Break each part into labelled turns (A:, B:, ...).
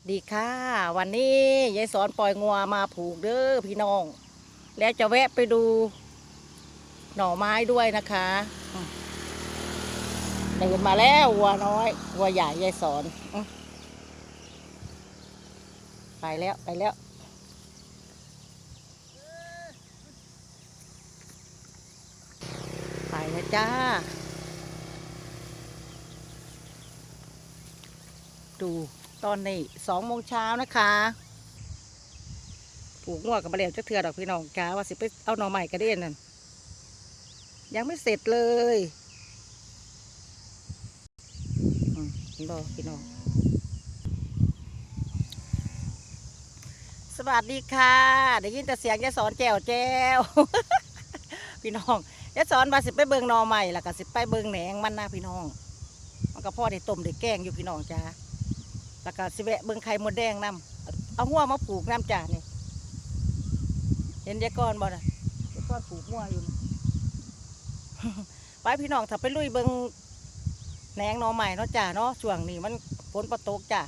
A: วัสดีค่ะ วันนี้ยายสอนปล่อยงัวมาผูกเด้อพี่น้อง แล้วจะแวะไปดู หน่อไม้ด้วยนะคะเดินมาแล้ววัวน้อยวัวใหญ่ยายสอนไปแล้วไปแล้วไปแล้วจ้า ดูตอนนี้สองโมงเช้านะคะผูกงวกับมาเรียวจะเถื่อดอกพี่น้องจ้าว่าสิไปเอาหน่อใหม่กระเด็นนั่นยังไม่เสร็จเลยรอพี่น้อง สวัสดีค่ะได้ยินแต่เสียงยายสอนแจวแจวพี่น้องยายสอนว่าสิไปเบิงหน่อใหม่ล้วก็สิไปเบิงแหนงมันนะพี่น้อง มันก็พ่อได้ต้มได้แกงอยู่พี่น้องจ้า แล้วก็สิแวะเบิ่งไข่มดแดงนํเอาหัวมาปลูกน้ำจ่านี่ เห็นยายก้อนบ่น่ะยายก้อนปลูกหัวอยู่น่ะไปพี่น้องถ้าไปลุยเบิ่งแหนงหนอใหม่เนาะจ้าเนาะช่วงนี้มันฝนประตกจ้า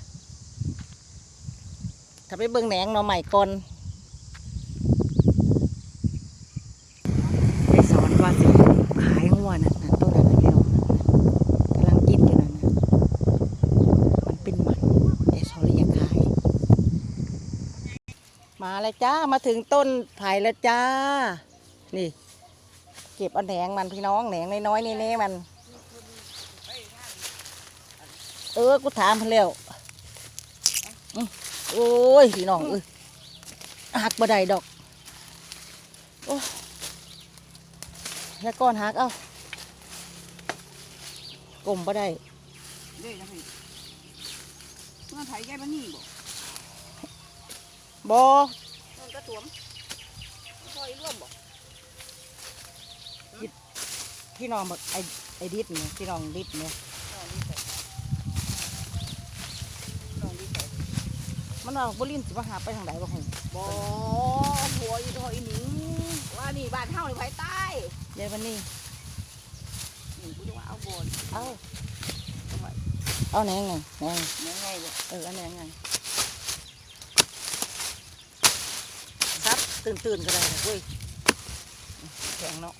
A: ถ้าไปเบิ่งแหนงหนอใหม่ก่อนยายสอนว่าสิขายหัวน่ะนั่นต้นอะไรแล้วกำลังกินอยู่นั่นน่ะ มันเป็นหมันไอ้ซอรี่อยากขาย มาแล้วจ้ามาถึงต้นไผ่แล้วจ้า นี่ เก็บเอาแหนงมันพี่น้องแหนงน้อยๆนี่เน่มัน เออกูถามเพิ่นแล้วโอ้ยพี่น้องเอ้ยหักบ่ได้ดอกโอ้แล้วก้อนหักเอากลมบ่ได้
B: เด้นะพี่เมื่อไผแกมันนี่บ่
A: บอ
B: มันกระถวมคอยร่วมบ่
A: พี่น้องบอกไอไอดิดเนี่ยพี่น้องดิดเนี่ย
B: ลองดีใส่ลองดีใส่
A: มันเอาบุรินสิมาหาไปทางไหนบ่หง
B: บ่หัวอยู่ทอยหนิงว่านี่บ้านเฮานี่ไผใต้
A: เดี๋ยววันนี้
B: นี่กูจะว่าเอาบ่น
A: เอาเอาแหนงไงแหนง
B: ยังไงบ่
A: เออเอาแหนงไงครับ ตื่นตื่นๆก็ได้นะเว้ยแข็งเนาะ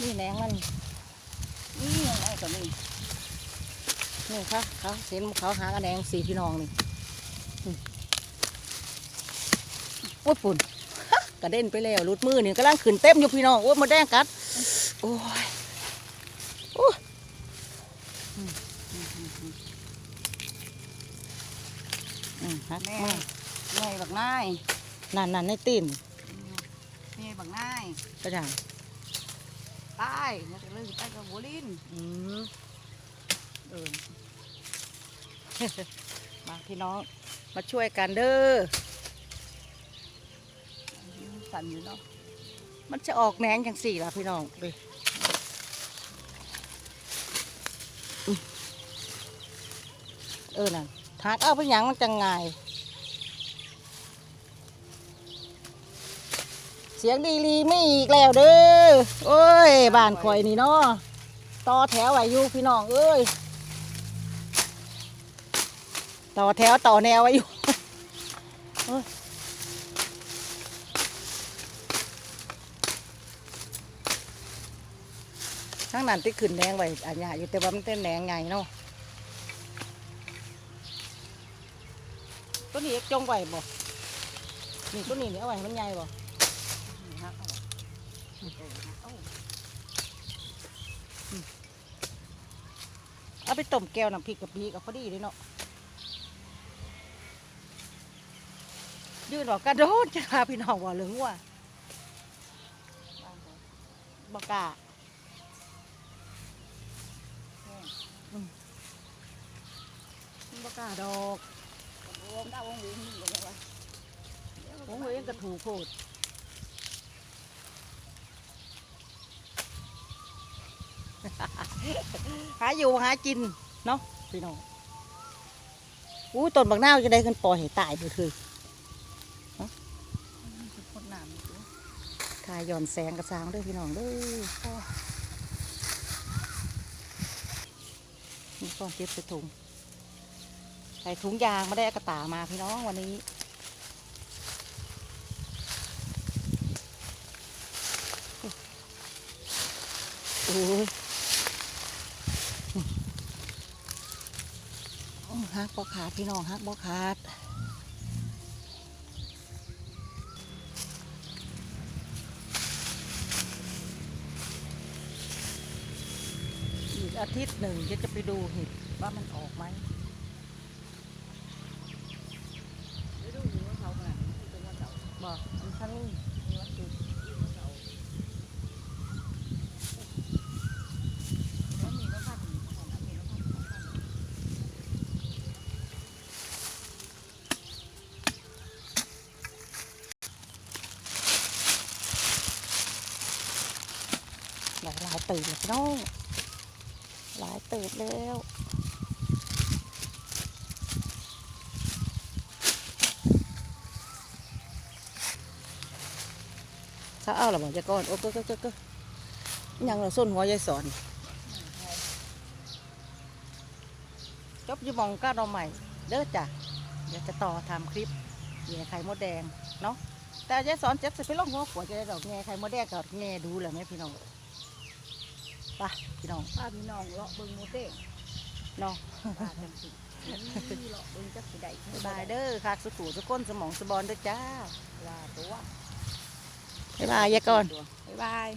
A: นี่แหนงมัน
B: นี่ยังไงก็นี่
A: นี่ค่ะเขาเห็นเขาหากระแหนงสีพี่น้องนี่อืมโอ้ยปุ่นกระเด็นไปแล้วรุดมือนี่กำลังขึ้นเต็มอยู่พี่น้องโอ้ยมาแดงกัดโอ้ยโอ้ยอืมอืมอืมอืม อืมฮัก
B: แม่
A: มาก
B: แม่บักนาย
A: นั่นนั่นในตีน
B: แม่บักนาย
A: กระด่าง
B: ใต้แล้วก็เลยใต้กับหัวลิ้น
A: อืมเออ มาพี่น้องมาช่วยกันเด้อ
B: สั่นอยู่เนาะ
A: มันจะออกแหนงจังสี่ล่ะพี่น้องไปอืมเออน่ะ หากเอาไปหยังมันจังไงเสียงดีลีไม่อีกแล้วเด้อโอ้ยบ้านคอยนี่เนาะต่อแถวไว้อยู่พี่น้องเอ้ยต่อแถวต่อแนวไว้อยู่ทั้งนั้นที่ขึ้นแดงไว้อันนี้อยู่แต่ว่ามันเป็นแดงไงเนาะ ตัวนี้จงไว้บ่นี่ตัวนี้เนี่ยเอาไว้ให้มันใหญ่บ่
B: เอา
A: ไปต้มแก้วน้ำพริกกับปีกับพอดีเลยเนาะยืนออกกระโดดจ้าพี่น้องว่าเหลืองว่า
B: บานเขา
A: บอกาบกาดอก
B: โอ้ดาวงหวีนี่ก็ยังว่า
A: ผมเองก็ถูกโพดหาอยู่หากินเนาะพี่น้องอู้ต้นบักนาวจะได้กันปล่อยให้ตายไปเลย
B: คือคนน้ำนี่ตัว
A: ทายย้อนแสงกระซางเด้วยพี่น้องเด้อมีก้อนเก็บใส่ถุง ใส่ถุงยางไม่ได้กระตามาพี่น้องวันนี้ โอ้ยฮักบ่ขาดพี่น้องฮักบ่ขาดอีกอาทิตย์หนึ่งจะจะไปดูเห็ดว่ามันออกไหม
B: ข
A: อ
B: งอันมีวันพันของ
A: หลายตื่นเลยพี่น้องหลายตื่นแล้ว ถ้าเอาละบอกจะก่อนโอ้ก็ก็ก็ก็ยังเราส้นหัวยายสอนจบอยูมองก้าเราใหม่ เด้อจ้ะเดี๋ยวจะต่อทำคลิปแง่ไข่มดแดงเนาะแต่ยายสอนเจ็บจะไปลองหัวขวดจะได้ดอกแง่ไข่มดแดงกับแง่ดูแหละไหมพี่น้องไปพี่น้อง
B: ป้าพี่น้องเลาะเบิ่งโมเต้
A: เนาะ
B: ป้าจังสินี่เลาะเบิ่งจักสิได้
A: บ๊ายบายเด้อคักสุขุสุก้นสมองสบอนเด้อจ้า
B: ลาตัว
A: บ๊ายบายยายก่อน
B: บ๊ายบาย